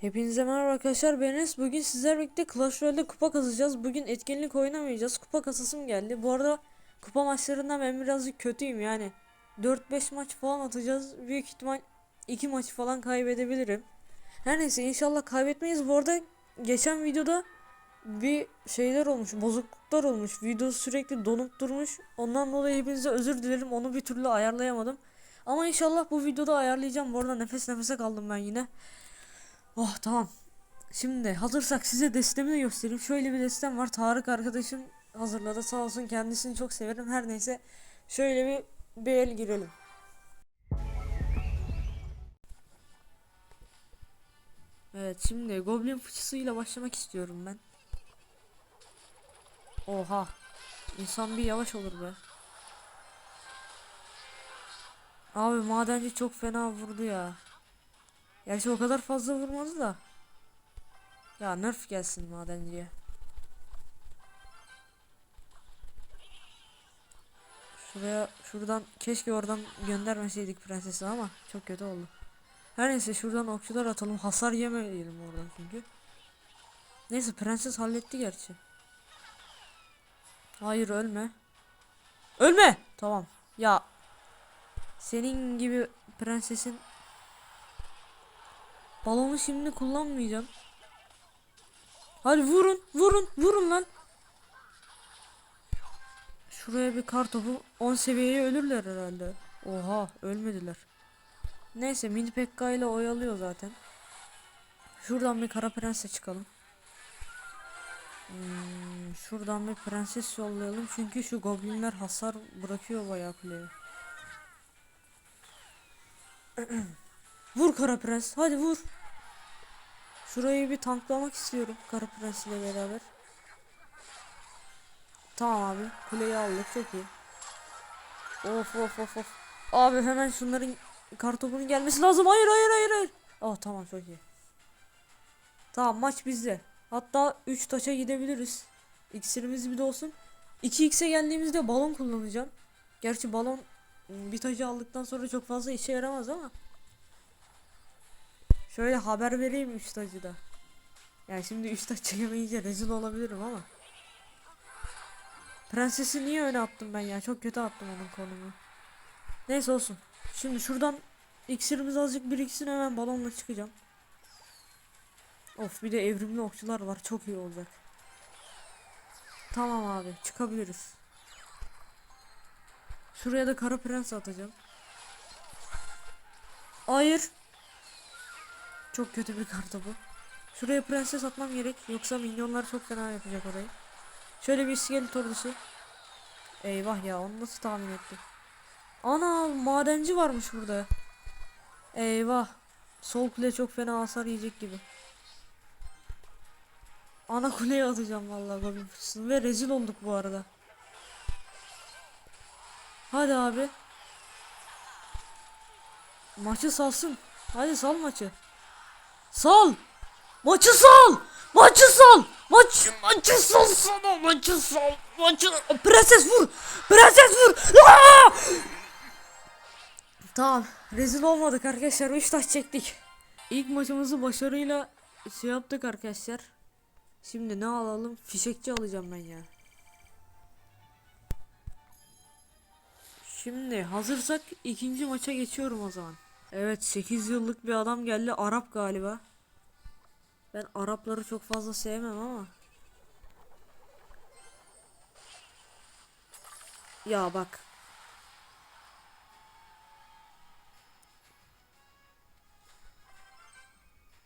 Hepinize merhaba arkadaşlar ben Enes. Bugün sizlerle birlikte Clash Royale'de kupa kasacağız. Bugün etkinlik oynamayacağız. Kupa kasasım geldi. Bu arada kupa maçlarından ben birazcık kötüyüm yani. 4-5 maç falan atacağız. Büyük ihtimal 2 maçı falan kaybedebilirim. Her neyse inşallah kaybetmeyiz. Bu arada geçen videoda bir şeyler olmuş, bozukluklar olmuş. Video sürekli donup durmuş. Ondan dolayı hepinize özür dilerim. Onu bir türlü ayarlayamadım. Ama inşallah bu videoda ayarlayacağım. Bu arada nefes nefese kaldım ben yine. Oh tamam. Şimdi hazırsak size destemi de göstereyim. Şöyle bir destem var. Tarık arkadaşım hazırladı. Sağ olsun kendisini çok severim. Her neyse şöyle bir bir el girelim. Evet şimdi Goblin fıçısıyla başlamak istiyorum ben. Oha. İnsan bir yavaş olur be. Abi madenci çok fena vurdu ya. Gerçi o kadar fazla vurmadı da. Ya nerf gelsin madenciye. Şuraya şuradan keşke oradan göndermeseydik prensesi ama çok kötü oldu. Her neyse şuradan okçular atalım. Hasar yemeyelim oradan çünkü. Neyse prenses halletti gerçi. Hayır ölme. Ölme. Tamam. Ya senin gibi prensesin balonu şimdi kullanmayacağım. Hadi vurun, vurun, vurun lan. Şuraya bir kar topu 10 seviyeye ölürler herhalde. Oha, ölmediler. Neyse mini pekka ile oyalıyor zaten. Şuradan bir kara prense çıkalım. Hmm, şuradan bir prenses yollayalım çünkü şu goblinler hasar bırakıyor bayağı kuleye. vur kara prens, hadi vur. Şurayı bir tanklamak istiyorum kara prens ile beraber. Tamam abi, kuleyi aldık çok iyi. Of of of of. Abi hemen şunların kartopunun gelmesi lazım. Hayır hayır hayır hayır. Oh tamam çok iyi. Tamam maç bizde. Hatta 3 taça gidebiliriz. İksirimiz bir de olsun. 2x'e geldiğimizde balon kullanacağım. Gerçi balon bir tacı aldıktan sonra çok fazla işe yaramaz ama. Şöyle haber vereyim 3 tacı da. Yani şimdi 3 taç çekemeyince rezil olabilirim ama. Prensesi niye öne attım ben ya? Çok kötü attım onun konumu. Neyse olsun. Şimdi şuradan iksirimiz azıcık biriksin hemen balonla çıkacağım. Of bir de evrimli okçular var. Çok iyi olacak. Tamam abi çıkabiliriz. Şuraya da kara prens atacağım. Hayır. Çok kötü bir karta bu. Şuraya prenses atmam gerek. Yoksa minyonlar çok fena yapacak orayı. Şöyle bir iskelet ordusu. Eyvah ya onu nasıl tahmin ettim. Ana madenci varmış burada. Eyvah. Sol kule çok fena hasar yiyecek gibi. Ana kuleye atacağım vallahi goblin fıçısını ve rezil olduk bu arada. Hadi abi. Maçı salsın. Hadi sal maçı. Sal. Maçı sal. Maçı sal. Maç maçı sal sana. Maçı sal. Maçı Prenses vur. Prenses vur. Aa! Tamam. Rezil olmadık arkadaşlar. 3 taş çektik. İlk maçımızı başarıyla şey yaptık arkadaşlar. Şimdi ne alalım? Fişekçi alacağım ben ya. Şimdi hazırsak ikinci maça geçiyorum o zaman. Evet 8 yıllık bir adam geldi. Arap galiba. Ben Arapları çok fazla sevmem ama. Ya bak.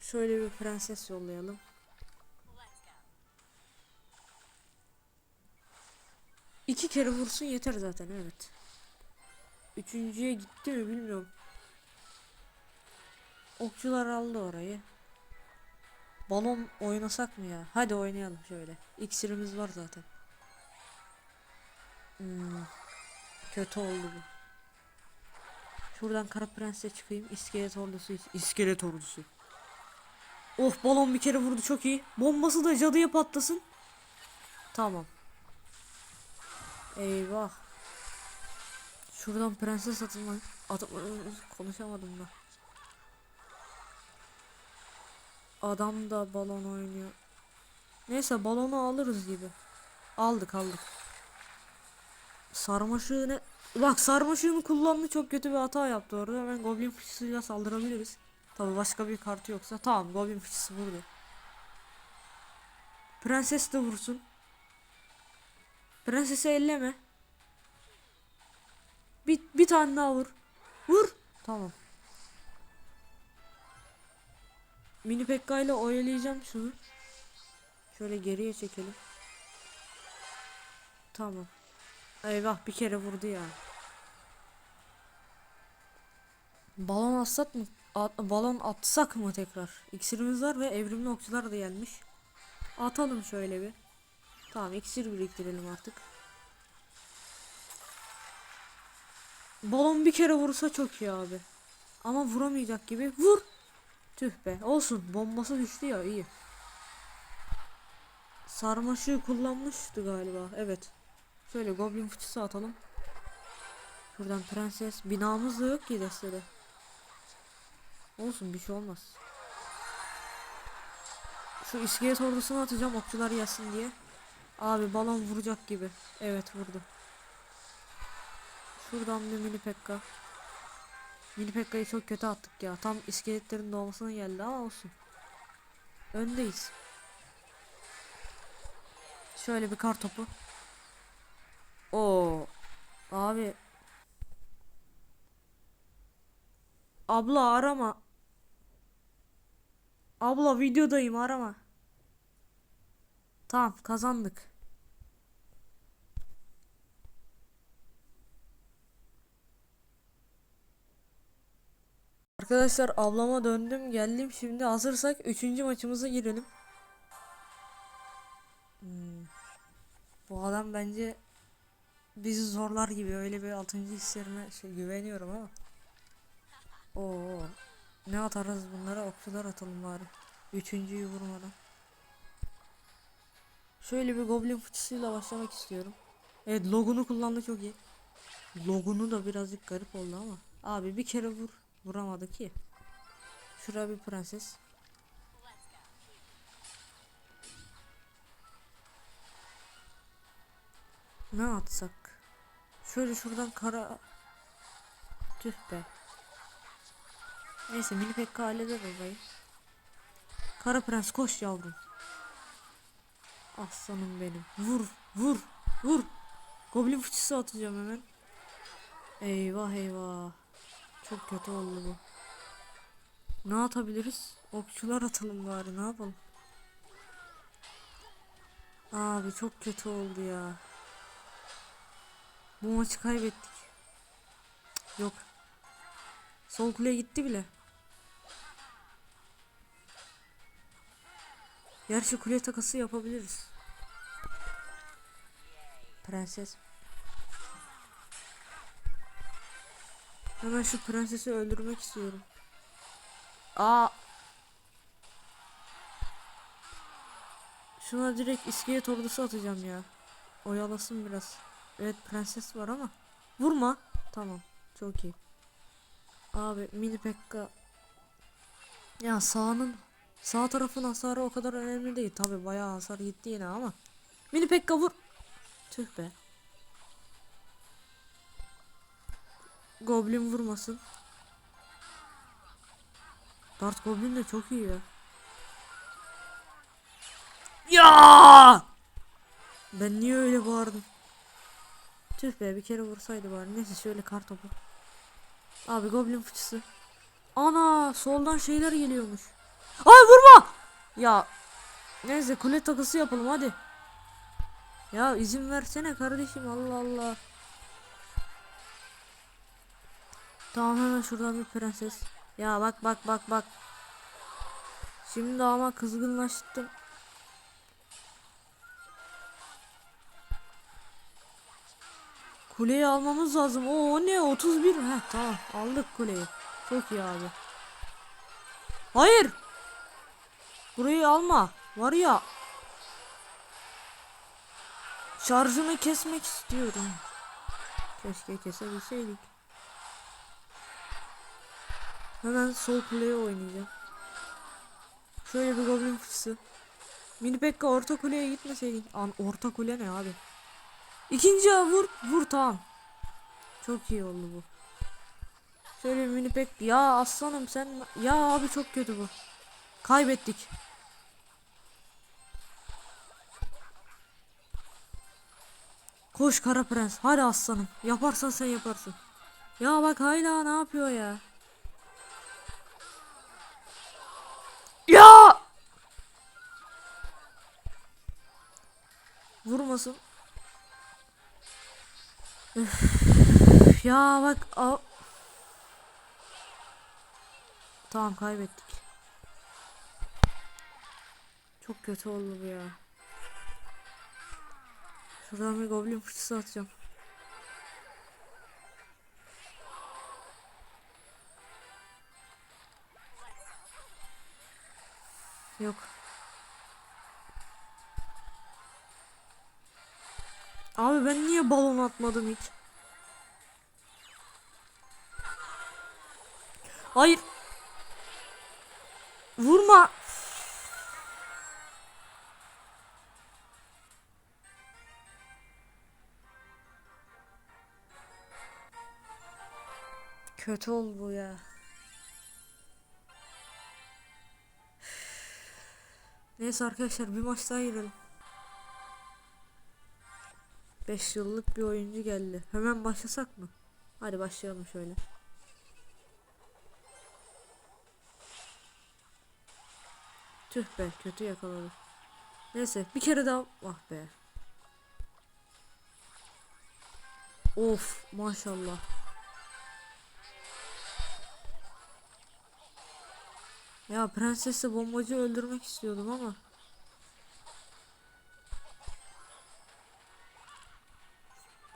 Şöyle bir prenses yollayalım. İki kere vursun yeter zaten evet. Üçüncüye gitti mi bilmiyorum. Okçular aldı orayı. Balon oynasak mı ya? Hadi oynayalım şöyle. İksirimiz var zaten. Hmm, kötü oldu bu. Şuradan kara prensle çıkayım. İskelet ordusu. İskelet ordusu. Oh balon bir kere vurdu çok iyi. Bombası da cadıya patlasın. Tamam. Eyvah. Şuradan prenses atılma. Atılma konuşamadım da. Adam da balon oynuyor. Neyse balonu alırız gibi. Aldık aldık. Sarmaşığı ne? Bak sarmaşığını kullandı çok kötü bir hata yaptı orada. Hemen goblin fıçısıyla saldırabiliriz. Tabi başka bir kartı yoksa. Tamam goblin fıçısı vurdu. Prenses de vursun. Prensesi elleme. Bir, bir tane daha vur. Vur. Tamam. Mini Pekka ile oyalayacağım şunu. Şöyle geriye çekelim. Tamam. Eyvah bir kere vurdu ya. Balon atsak mı? At- balon atsak mı tekrar? İksirimiz var ve evrimli okçular da gelmiş. Atalım şöyle bir. Tamam iksir biriktirelim artık. Balon bir kere vursa çok iyi abi. Ama vuramayacak gibi. Vur. Tüh be. Olsun. Bombası düştü ya iyi. Sarmaşığı kullanmıştı galiba. Evet. Şöyle goblin fıçısı atalım. Şuradan prenses. Binamız da yok ki destede. Olsun bir şey olmaz. Şu iskelet ordusunu atacağım okçular gelsin diye. Abi balon vuracak gibi. Evet vurdu. Şuradan bir mini pekka. Mini pekkayı çok kötü attık ya. Tam iskeletlerin doğmasına geldi ama olsun. Öndeyiz. Şöyle bir kar topu. Oo. Abi. Abla arama. Abla videodayım arama. Tamam kazandık. Arkadaşlar ablama döndüm geldim şimdi hazırsak 3. maçımıza girelim. Hmm. Bu adam bence bizi zorlar gibi öyle bir 6. hislerine şey güveniyorum ama. Oo. Ne atarız bunlara okçular atalım bari. Üçüncüyü vurmadan. Şöyle bir goblin fıçısıyla başlamak istiyorum. Evet logunu kullandı çok iyi. Logunu da birazcık garip oldu ama. Abi bir kere vur. Vuramadı ki. Şuraya bir prenses. Ne atsak? Şöyle şuradan kara... Tüh be. Neyse mini pekka halleder orayı. Kara prens koş yavrum. Aslanım benim. Vur vur vur. Goblin fıçısı atacağım hemen. Eyvah eyvah. Çok kötü oldu bu. Ne atabiliriz? Okçular atalım bari ne yapalım? Abi çok kötü oldu ya. Bu maçı kaybettik. Yok. Sol kule gitti bile. Gerçi kule takası yapabiliriz. Prenses. Hemen şu prensesi öldürmek istiyorum. Aa. Şuna direkt iskelet ordusu atacağım ya. Oyalasın biraz. Evet prenses var ama. Vurma. Tamam. Çok iyi. Abi mini pekka. Ya sağının sağ tarafın hasarı o kadar önemli değil. Tabi bayağı hasar gitti yine ama. Mini pekka vur. Tüh be. Goblin vurmasın. Dart Goblin de çok iyi ya. Ya! Ben niye öyle bağırdım? Tüh be bir kere vursaydı bari. Neyse şöyle kar topu. Abi Goblin fıçısı. Ana soldan şeyler geliyormuş. Ay vurma! Ya neyse kule takısı yapalım hadi. Ya izin versene kardeşim Allah Allah. Tamam hemen şuradan bir prenses. Ya bak bak bak bak. Şimdi ama kızgınlaştım. Kuleyi almamız lazım. O ne 31. Heh tamam aldık kuleyi. Çok iyi abi. Hayır. Burayı alma. Var ya. Şarjını kesmek istiyorum. Keşke kesebilseydik. Hemen sol kuleye oynayacağım. Şöyle bir goblin fıçısı. Mini Pekka orta kuleye gitmeseydin. An orta kule ne abi? İkinci vur. Vur tamam. Çok iyi oldu bu. Şöyle mini pek. Ya aslanım sen. Ya abi çok kötü bu. Kaybettik. Koş kara prens. Hadi aslanım. Yaparsan sen yaparsın. Ya bak hala ne yapıyor ya? Ya! Vurmasın. Üf, ya bak a Tamam kaybettik. Çok kötü oldu bu ya. Şuradan bir goblin fırçası atacağım. Yok. Abi ben niye balon atmadım hiç? Hayır. Vurma. Kötü oldu bu ya. Neyse arkadaşlar bir maç daha. 5 yıllık bir oyuncu geldi. Hemen başlasak mı? Hadi başlayalım şöyle. Tüh be kötü yakaladı. Neyse bir kere daha ah be. Of maşallah. Ya prensesle bombacı öldürmek istiyordum ama.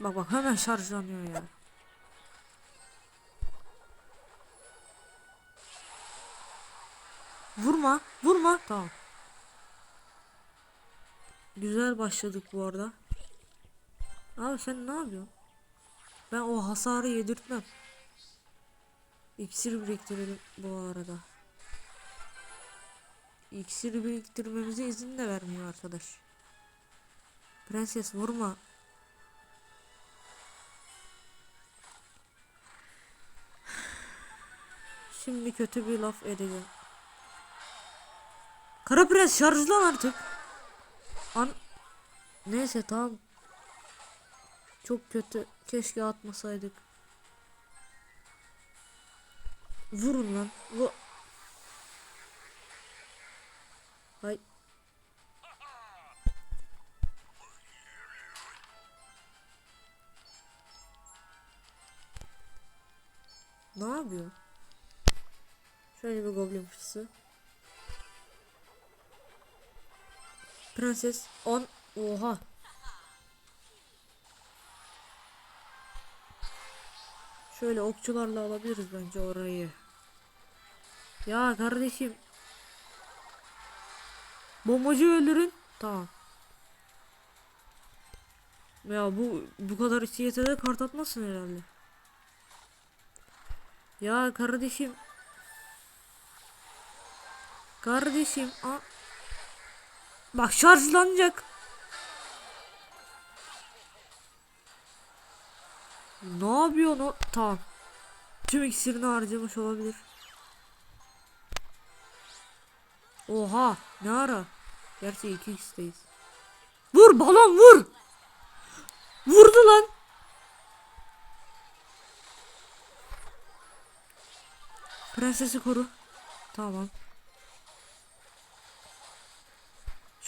Bak bak hemen şarjlanıyor ya. Vurma, vurma. Tamam. Güzel başladık bu arada. Abi sen ne yapıyorsun? Ben o hasarı yedirtmem. İksir biriktirelim bu arada. İksir biriktirmemize izin de vermiyor arkadaş. Prenses vurma. Şimdi kötü bir laf edeceğim. Kara prens şarjlan artık. An Neyse tamam. Çok kötü. Keşke atmasaydık. Vurun lan. Bu Hay. Ne yapıyor? Şöyle bir goblin fıçısı. Prenses 10 Oha. Şöyle okçularla alabiliriz bence orayı. Ya kardeşim. Bombacı öldürün. Tamam. Ya bu bu kadar CS'de kart atmasın herhalde. Ya kardeşim. Kardeşim. A Bak şarjlanacak. Ne yapıyorsun o? Tamam. Tüm iksirini harcamış olabilir. Oha ne ara? Gerçi 2x'teyiz. Vur balon vur. Vurdu lan. Prensesi koru. Tamam.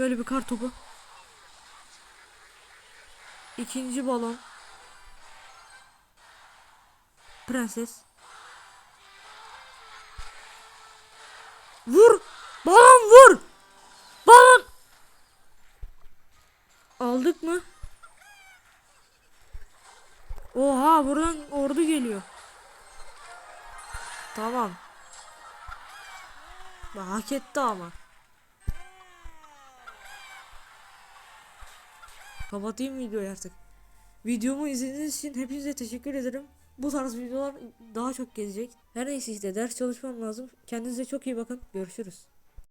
Şöyle bir kar topu. İkinci balon. Prenses. Vur. Balon vur. Balon. Aldık mı? Oha buradan ordu geliyor. Tamam. Hak etti ama. Kapatayım videoyu artık. Videomu izlediğiniz için hepinize teşekkür ederim. Bu tarz videolar daha çok gelecek. Her neyse işte ders çalışmam lazım. Kendinize çok iyi bakın. Görüşürüz.